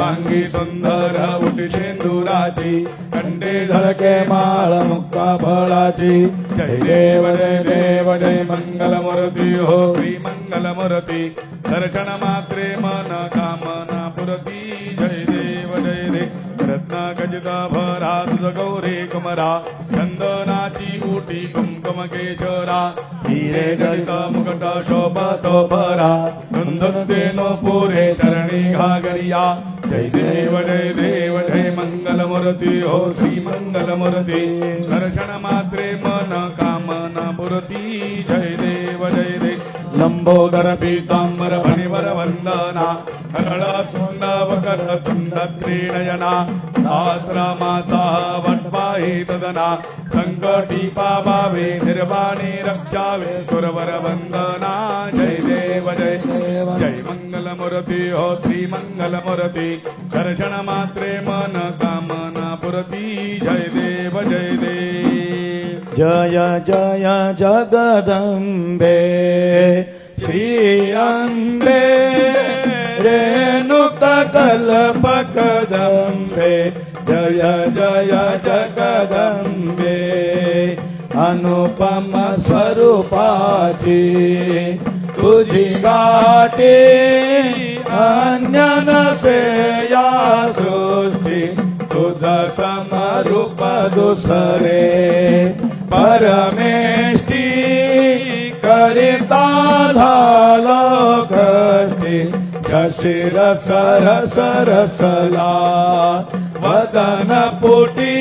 सर्वांगी सुंदर उटी शेंदुराची कंडे धडके माळ मुक्ता फळाची जय देव जय देव जय मंगल मूर्ती हो श्री मंगल मूर्ती दर्शन मात्रे मन कामना पुरती. जय देव जय देव रत्न गजता भरा तुझ गौरी कुमरा. चंदनाची उटी कुमकुम केशरा. हिरे जडित मुकट शोभत भरा नंदन तेनो पुरे धरणी घागरिया. जय देव जय देव जय मंगल मूर्ती हो श्री मंगल मूर्ती दर्शन मात्रे मन कामना पुरती जय देव जय लंबोदर पीतांबर मणिवर वंदना करळ सुंडवकर तुंड त्रीणयना शास्त्र वट्वाहि तदना संकटी पावावे निर्वाणी रक्षावे सुरवर वंदना जय देव जय देव. जय मंगल हो श्री मंगल दर्शन मात्रे मन कामना पुरती जय देव जय देव. जय जय जगदम्बे श्री अम्बे रेणुक कल्पकदम्बे जय जय जगदम्बे अनुपम स्वरूपाची तुझी गाठी अन्य नसे या सृष्टी तुझ समरूप दुसरे परमेष्टी करिता कष्टी जशिर सर सरसला वदन पुटी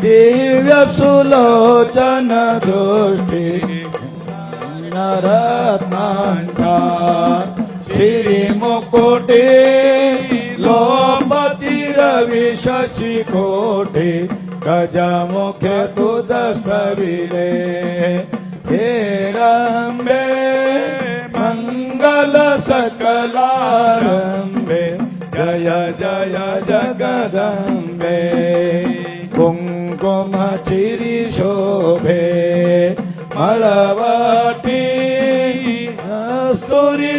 दिव्य दृष्टी नरत्नांचा श्री मुकुटे कोठे गजमुखे तू दस्तविले हे रंबे मंगल सकलारंबे जय जय जगदंबे कुंकुम चिरी शोभे मळवटी स्तुरी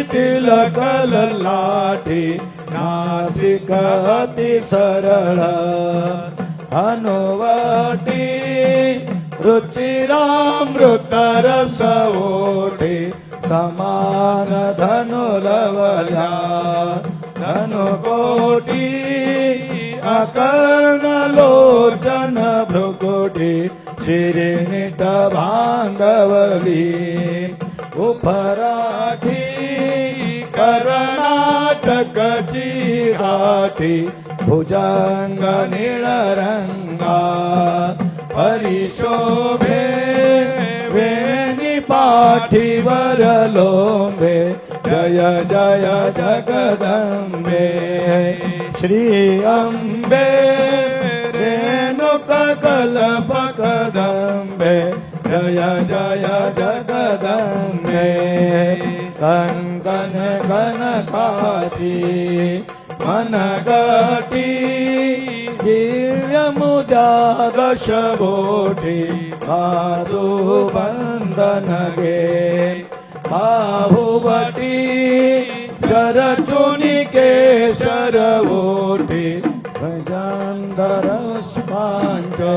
रुचिरामृत रस ओठी समान धनुलवल्या धनुकोटी अकर्ण लोचन भ्रुकुटी शिरिनिट भांगवली उपराठी कर्णाटकची भुजंग निळरंगा परिशोभे वेणी पाठीवर लोंबे जय जय जगदंबे श्री रेणुक कल्पकदंबे जय जय जगदंबे कंकन कनकाची मनगटी दिव्य मुदा दशबोटी बाजू बंदन गे बाहुवटी शरचुनी केशर ओठी भजंधर स्पांचे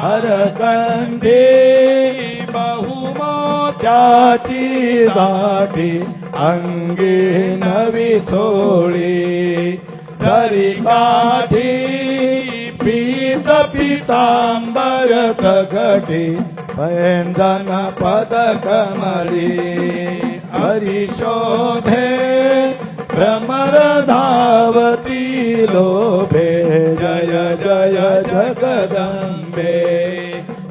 हरकंठी बहुमोत्याची दाठी अंगी नवी चोळी तरी काठी पीत पितांबर तगटी पैंदन पद कमली हरिशोभे भ्रमर धावती लोभे जय जय जगदंबे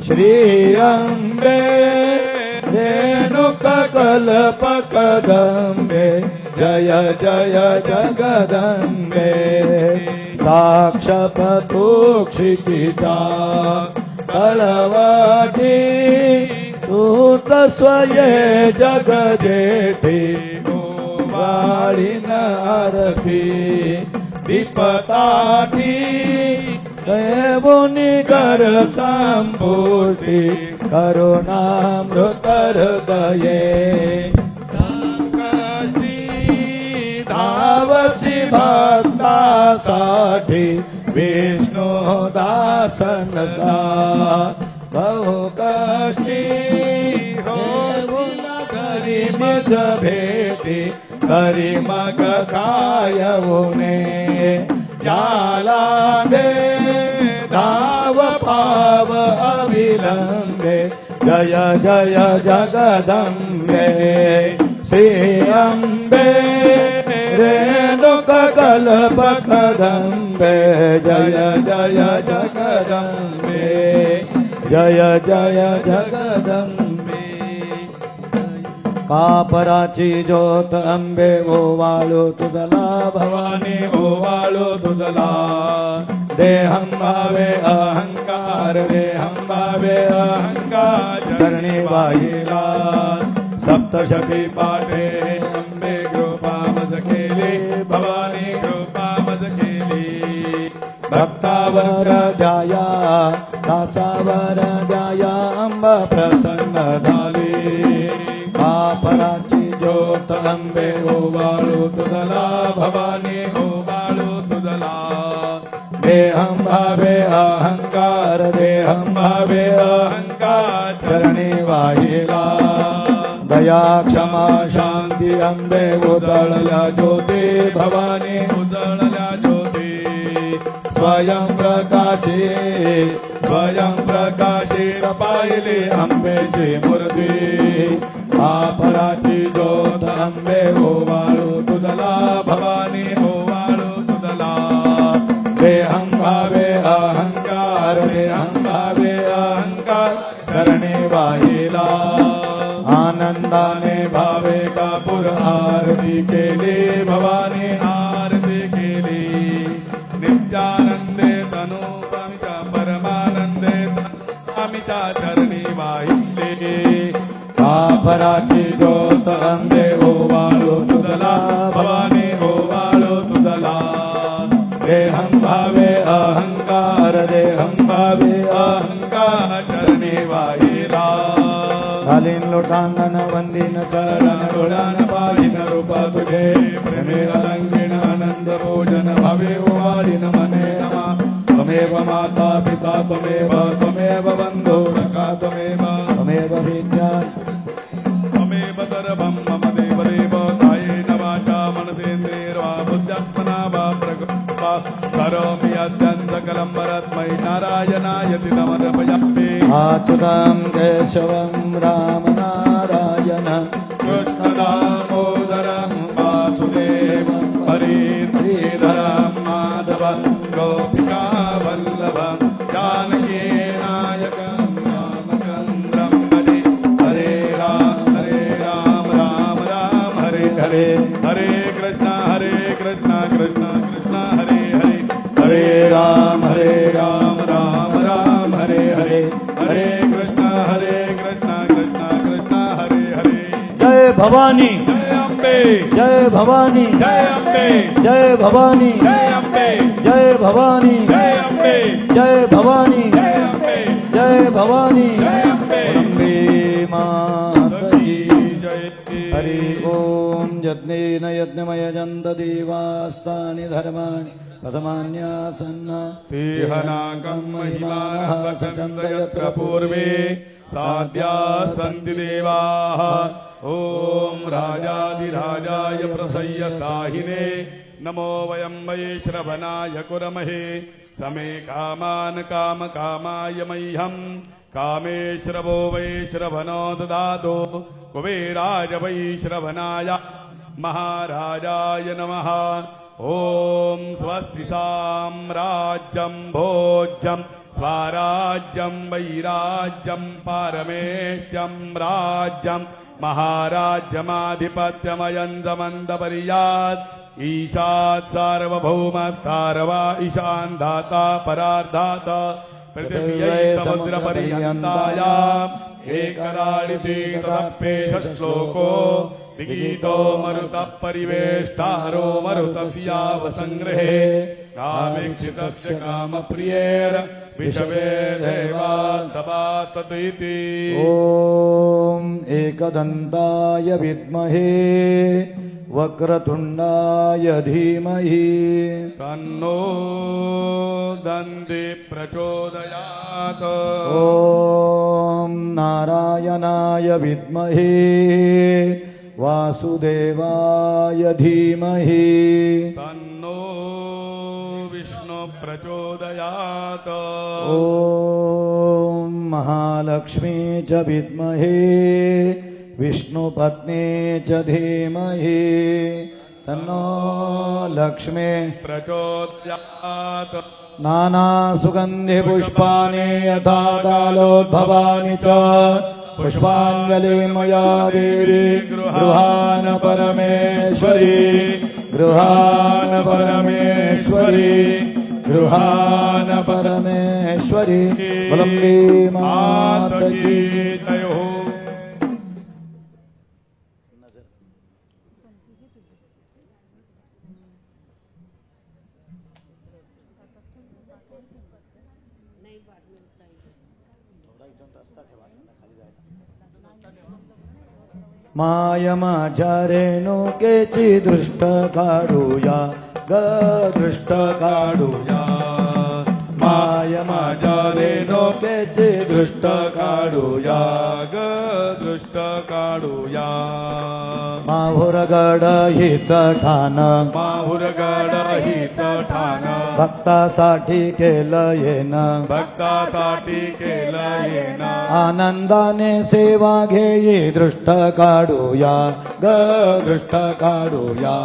श्री अंबे रेणुक कल्पकदंबे जय जय जगदंबे साक्षपतोक्षिता कळवाठी तूत स्वये जगजेठी વાળી નરથી વિપતાઠી દેવોની કર સંપૂર્તિ કરુણામૃત હૃદયે ધાવસી ભક્તા સાઠી વિષ્ણુ દાસન બહુ કષ્ટી होणे याला दे धाव पाव अविलंबे जय जय जगदंबे श्री कल्प कदंबे जय जय जगदंबे जय जय जगदंबे पापराची ज्योत अंबे ओवाळो तुझला भवानी ओवाळो तुझला. देहं भावे अहंकार देहं भावे अहंकार चरणी वाहिला सप्तशती पाठे अंबे कृपा मज केली भवानी कृपा मज केली. भक्तावर जाया दासावर जाया अंब प्रसन्न झाली. पापराची ज्योत अंबे गोवालु तुदला भवानी गोपालु तुदला देहं भावे अहंकार देहं भावे अहंकार चरणी वाहिला. दया क्षमा शांती अंबे उदळल्या ज्योती भवानी उदळल्या ज्योती. स्वयं प्रकाशे स्वयं प्रकाशे पाहिले अंबेची मूर्ती. आपराची ज्योत अंबे ओवाळू हो तुदला भवानी हो ओवाळू तुदला देहं भावे अहंकार देहं भावे अहंकार करणे वाहिला आनंदाने भावे कापूर आरती केली भवानी आरती केली. नित्यानंदे तनु आमच्या परमानंदे आमच्या चरणी वाहिले कापराची ज्योत अंबे ओवाळू तुझला भवानी ओवाळू तुझला देहं भावे अहंकार देहं भावे अहंकार चरणी वाहिला घालीन लोटांगण वंदीन चरण डोळ्यान पाहिन रूपा तुझे प्रेमे अलंकीण आनंद भोजन भावे ओवाळीन मने रमा त्वमेव माता पिता त्वमेव त्वमेव बंधु सखा त्वमेव त्वमेव विद्या बुद्ध्यात्मना वा प्रकृत्वा करोमि अत्यन्तकलं परस्मै नारायणायति समर्पयामि अच्युतं केशवं रामनारायण। कृष्णदामोदरं वासुदेवं हरिश्रीधरं माधवं गोपिकावल्लभं। जानकीनायकं रामचन्द्रं हरे। हरे राम हरे राम राम राम हरे हरे। हरे कृष्ण। हरे હરે રામ હરે રામ રામ રામ હરે હરે હરે કૃષ્ણ હરે કૃષ્ણ કૃષ્ણ કૃષ્ણ હરે હરે જય ભવાની જય અંબે જય ભવાની જય અંબે જય ભવાની જય અંબે જય ભવાની જય અંબે જય ભવાની જય અંબે જય ભવાની જય અંબે અંબે માતજી જય હરિ ઓમ यज्ञेन यज्ञमयजन्त देवास्तानि धर्माणि प्रथमान्यासन्न। तेहनाकं महिमानः सचन्द यत्र पूर्वे साध्या सन्ति देवाः। ॐ राजाधिराजाय प्रसय्य साहिने। नमो वयं वै श्रवणाय कुरमहे। समे कामान् कामकामाय मह्यम् कामेश्रवो वै श्रवणो ददातु। कुबेराय वै श्रवणाय महाराजाय नमः। ॐ स्वस्ति साम्राज्यं भोज्यं स्वाराज्यं वैराज्यं पारमेष्ट्यं राज्यं महाराज्यमाधिपत्यमयन्दमन्दपर्यात् ईशात् सार्वभौमः सार्वा ईशान् दाता परार्धात पृथिव्यै समुद्रपर्यन्तायाम्। एकराळिते तदप्येष श्लोको विगीतो मरुतः परिवेष्टारो मरुतस्यावसङ्ग्रहे कामेक्षितस्य कामप्रियेर विषवे देवा सभासत इति ॐ एकदन्ताय विद्महे वक्रतुण्डाय धीमहि। तन्नो दन्ति प्रचोदयात्। ॐ नारायणाय विद्महे वासुदेवाय धीमहि। तन्नो विष्णु प्रचोदयात्। ॐ महालक्ष्मी च विद्महे विष्णुपत्नी च धीमहि। तन्नो लक्ष्मी प्रचोदयात्। नानासुगन्धिपुष्पाणि यथा कालोद्भवानि च। पुष्पाञ्जलि मया देवी गृहान परमेश्वरी गृहान परमेश्वरी गृहान परमेश्वरी। वलम्बी मात मात माय माझ्या रेणुकेची दृष्ट काढूया ग दृष्ट काढूया. माय माझ्या रेणुकेची दृष्ट काढूया ग दृष्ट काढूया. माहुरगड हिच ठाण. माहुरगड हिच ठाण. भक्तासाठी केलं येणं. भक्तासाठी केलं येण. आनंदाने सेवा घेई दृष्ट काढूया. ग दृष्ट काढूया.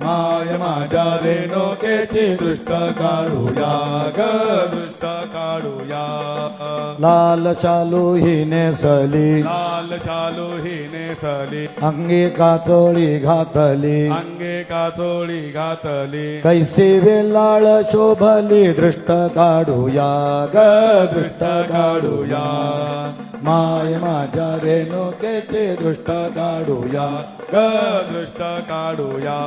माय माझ्या रेणुकेची दृष्ट काढूया ग दृष्ट काढूया. लाल शालू ही नेसली लाल शालू ही नेसली अंगी काचोळी घातली. अंगे काचोळी घातली. कैसी वेलाळ शोभली दृष्ट काढूया ग दृष्ट काढूया. माय माझ्या रेणुकेचे दृष्ट काढूया. ग दृष्ट काढूया.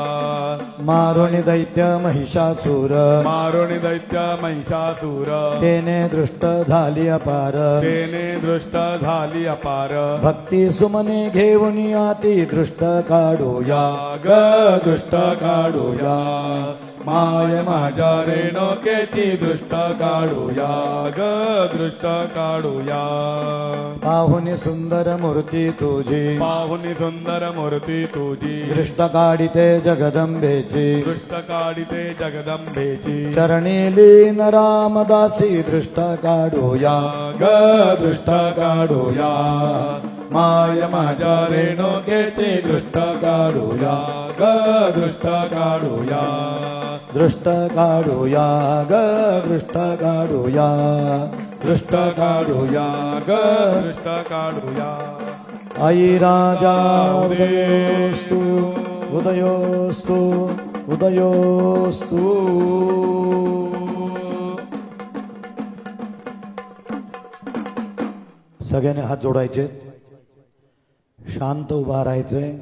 मारुणी दैत्य महिषासूर. मारुणी दैत्य महिषासूर. तेने दृष्ट झाली अपार. तेने दृष्ट झाली अपार. भक्ती सुमने घेऊन आती दृष्ट काढूया. ग दृष्ट काढूया. माय माझ्या रेणुकेची दृष्ट काढूया ग दृष्ट काढूया. पाहुनी सुंदर मूर्ती तुझी. पाहुनी सुंदर मूर्ती तुझी. दृष्ट काढिते जगदंबेची. दृष्ट काढिते जगदंबेची. चरणी लीन रामदासी दृष्ट काढूया. ग दृष्ट काढूया. माय माझ्या रेणुकेची दृष्ट काढूया ग दृष्ट काढूया दृष्ट काढूया ग दृष्ट काढूया दृष्ट काढूया ग दृष्ट काढूया आई राजा उदयोस्तु उदयोस्तु उदयोस्तु. सगळ्यांनी हात जोडायचे. शांत उभा राहायचंय.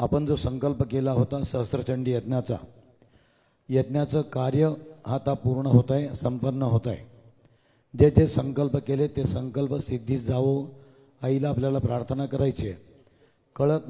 आपण जो संकल्प केला होता सहस्त्रचंडी यज्ञाचा यज्ञाचं कार्य आता पूर्ण होत आहे संपन्न होत आहे जे जे संकल्प केले ते संकल्प सिद्धीस जावो. आईला आपल्याला प्रार्थना करायची आहे. कळत